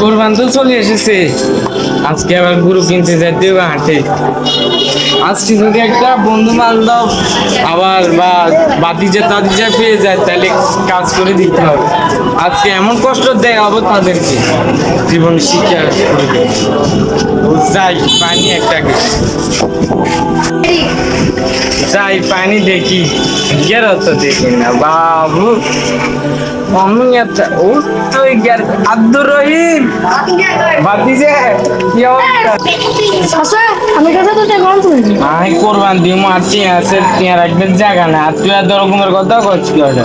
কোরবান তো চলে এসেছে। আজকে আবার গরু কিনতে যেতে হবে হাটে। আজকে যদি একটা বন্ধু বান্ধব আবার বা বাতিজা যা পেয়ে যায়, তাহলে কাজ করে দিতে হবে। আজকে এমন কষ্ট দেয় হবে তাদেরকে। জীবন শিক্ষা। যাই পানি একটা যাই পানি দেখি। গের তো দেখি না বাবু। আমি একটা ও তো গের আব্দুর রহিম। কি অবস্থা? চাচা আমি কথা তো আমি কোরবান মার টিয়া আছে টিয়া রাখবেন জায়গা না আর তুই রকমের কথা করছিস ওটা?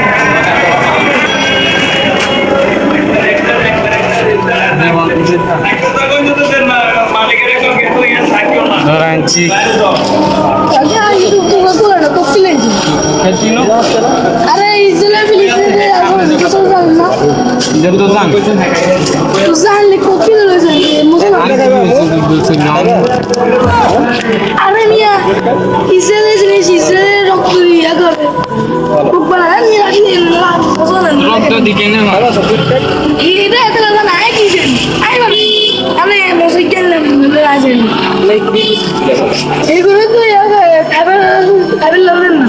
ধর আনছি আচ্ছা ইউটিউব থেকে তুলে না। তো ফিলেন খেতিনো আরে ইজলে ফিলিতে এখন কিছু জান না যত দাম তো জানলে কো ফিলে রয়েছে মুসলমান আরে মিয়া ইসরায়েল জিনিস ইসরায়েল রক্ত ইয়া করে রূপবালা আমি রাখি না মুসলমান আছেন এইগুলো তো খাবার না।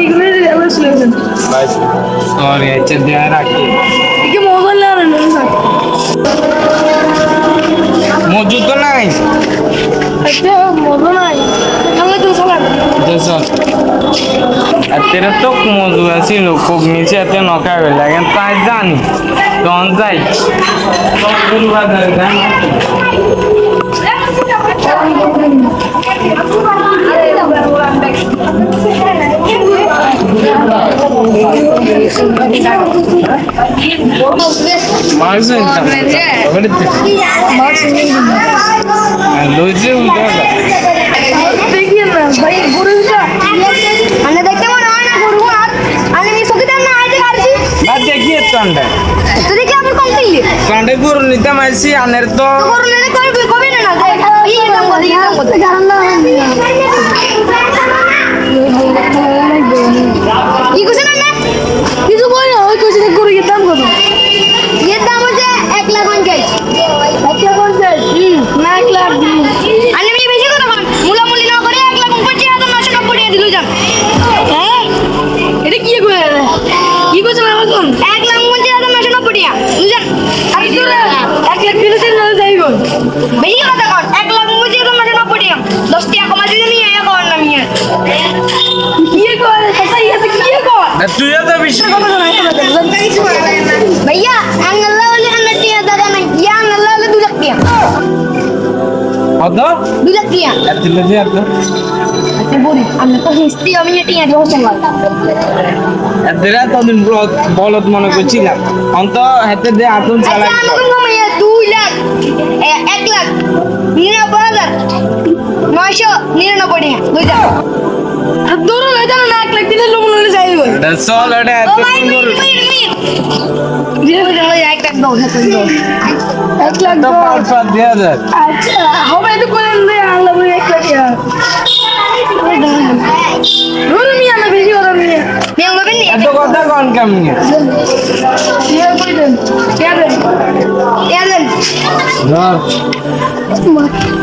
এইগুলো আমরা শুনেছেন সরি আচ্ছা দেয়া রাখি একে মোবাইল লাগবেন না। স্যার মজুদ তো নাই? আচ্ছা মোবাইল নাই। তাহলে তো সবাই দেশ আর তেরে তো মজু আছিল খুব নিচে এতে নকা গেল এখন তাই জানি। Marzen Öyle değil. Marzen Loji burada. Peki ben bayı burada. Anne dekte var anne guru var. Anne mi sokudan ne ayda karşı? Ben dekiye tonda. Tude ki apur kom dilli. Tonda guru nita maisi aner to. Guru nita koy koy কি কইছ না কিছু বই না ওই কইছে যে গরু দাম কত? এর দাম হচ্ছে 1 লাখ 50 একটা পঞ্চাশ? না এক লাখ আন্য আমি বেশি কথা বল। মুলা না করে 1 লাখ 50 হাজার 990 টাকা দিল যান হ্যাঁ? এটা কি করে কি করছে না আমার 1 লাখ 50 হাজার 990 টাকা। দিল যান আরে তোরা এক লাখ দিলে তিন যাইব। বেশি কথা কর 1 লাখ তুইও তো বিশ্বাস ভাইয়া আঙ্গাল্লাহ হলে আমরা টিয়া দাদা না ইয়া আঙ্গাল্লাহ হলে দু লাখ টিয়া কত দু লাখ টিয়া এত দিলে যে এত আপনি বলি আমি তো হিস্ট্রি আমি টিয়া দিয়ে হোসেন বলতাম এতরা তো দিন বলত মনে করছিলাম অন্ত হেতে দে আতুন চালাই দুই লাখ এক লাখ নিরানব্বই হাজার নয়শো নিরানব্বই টাকা বুঝলাম দৌড়ো না জানো না এক লাখ দিলে লবণ হলে যাই বল চল এটা এত সুন্দর। জিরো জানো এক লাখ দাও এক লাখ দাও এক লাখ দাও পাঁচ পাঁচ দেয়া যায় আচ্ছা হবে তো করেন দে আল্লাহ এক লাখ ইয়া রুরু মিয়া না বেশি ওরা মিয়া মিয়া হবে নি? এত কথা কোন কাম নিয়ে ইয়া দেন? ইয়া দেন। না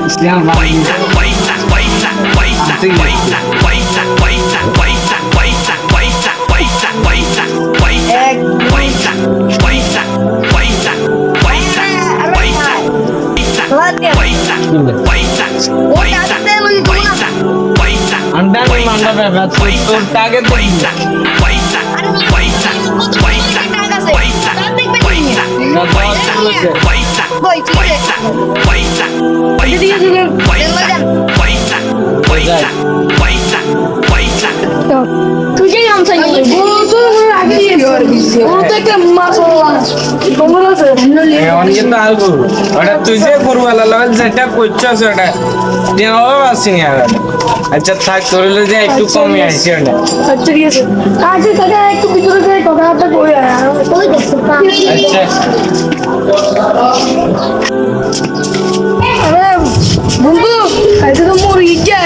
ইসলাম বাইনা বাইনা sing Wait, wait, wait, wait, গামছা নিয়ে বল তো রাখি গরু তো একটা মাশাআল্লাহ কেমন আছে অনেকে তো আর গরু ওটা তুই যে গরু আলা লাগা যেটা করছস ওটা দেওয়া আসেনি আর আচ্ছা থাক তোর যে একটু কমে আসছে ওটা আচ্ছা ঠিক আছে কাছে কাকা একটু ভিতরে যাই কই আচ্ছা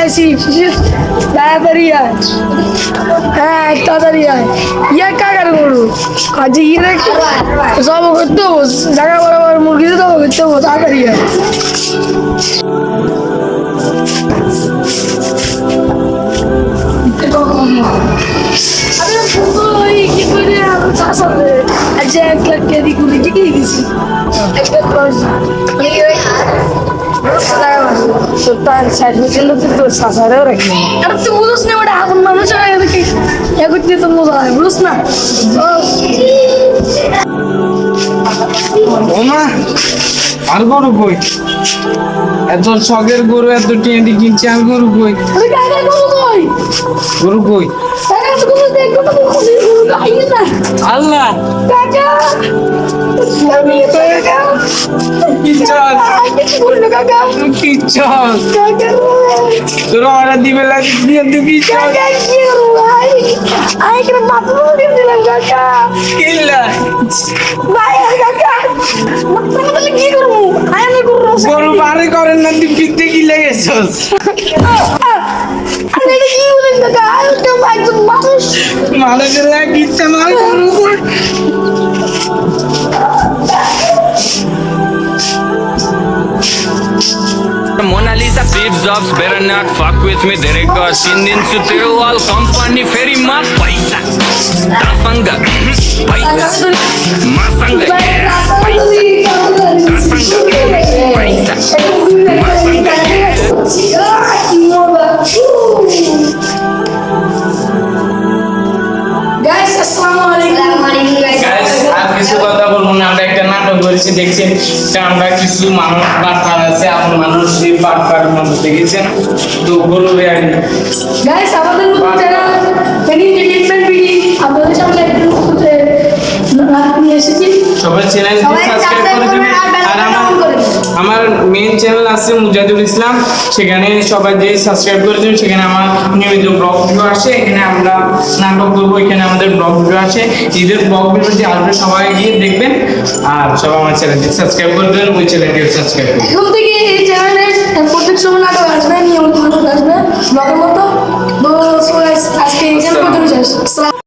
আসি তাড়াতাড়ি আয়। হ্যাঁ তাড়াতাড়ি আয়। ইয়া কাকার গরু? গিয়ে রে সব করতে হব জায়গা বরাবর মুরগি হবে করতে হব তাড়াতাড়ি আয়। আচ্ছা এক লাখ কেজি কুড়ি গেছি এক লাখ তো তার বছর লোক তো শাসারেও রাখি। আর তুই বুঝিস না ওটা এখন মানুষ হয় এদিকে এগুলো তো মজা হয় বুঝিস না? আর গরু কই? এত শখের গরু এত টিয়েটি কিনছে আর গরু কই? গরু কই? গরু কই? আল্লাহ। তোর অর্ডার দিবে লাগে তুই কি গরু বারে করেন না, তুই পিতে কি লেগেছস Ano na iulan na kaayot ng bagong Malaga lagi sa mga karukul. Mona Lisa thieves ops better not fuck with me there it goes Indian su Tiruval company ferry ma paisa Tafanga paisa নাটক করেছি দেখছেন আমরা কিছু মানুষ বাটপার আছে আপন মানুষ সেই বাটপার মধ্যে দেখেছেন তো গরু আর গাইস আমাদের নতুন ফেনি এন্টারটেইনমেন্ট বিডি আপনাদের সামনে একটু রাত নিয়ে এসেছি। সবাই চ্যানেল সবাই সাবস্ক্রাইব করে আমার মেইন চ্যানেল আছে মুজাহিদুল ইসলাম। সেখানে সবাই যে সাবস্ক্রাইব করে দিবেন সেখানে আমার নিয়মিত ব্লগ ভিডিও আসে। এখানে আমরা নাটক করব এখানে আমাদের ব্লগ ভিডিও আসে। ঈদের ব্লগ ভিডিওটি আসবে সবাই গিয়ে দেখবেন। আর সবাই আমার চ্যানেলটি সাবস্ক্রাইব করে দেবেন ওই চ্যানেলটি সাবস্ক্রাইব করবেন। এখন থেকে এই চ্যানেলে প্রত্যেক সময় নাটক আসবে নিয়মিত নাটক আসবে ব্লগের মতো। তো আজকে এখানে পর্যন্ত শেষ।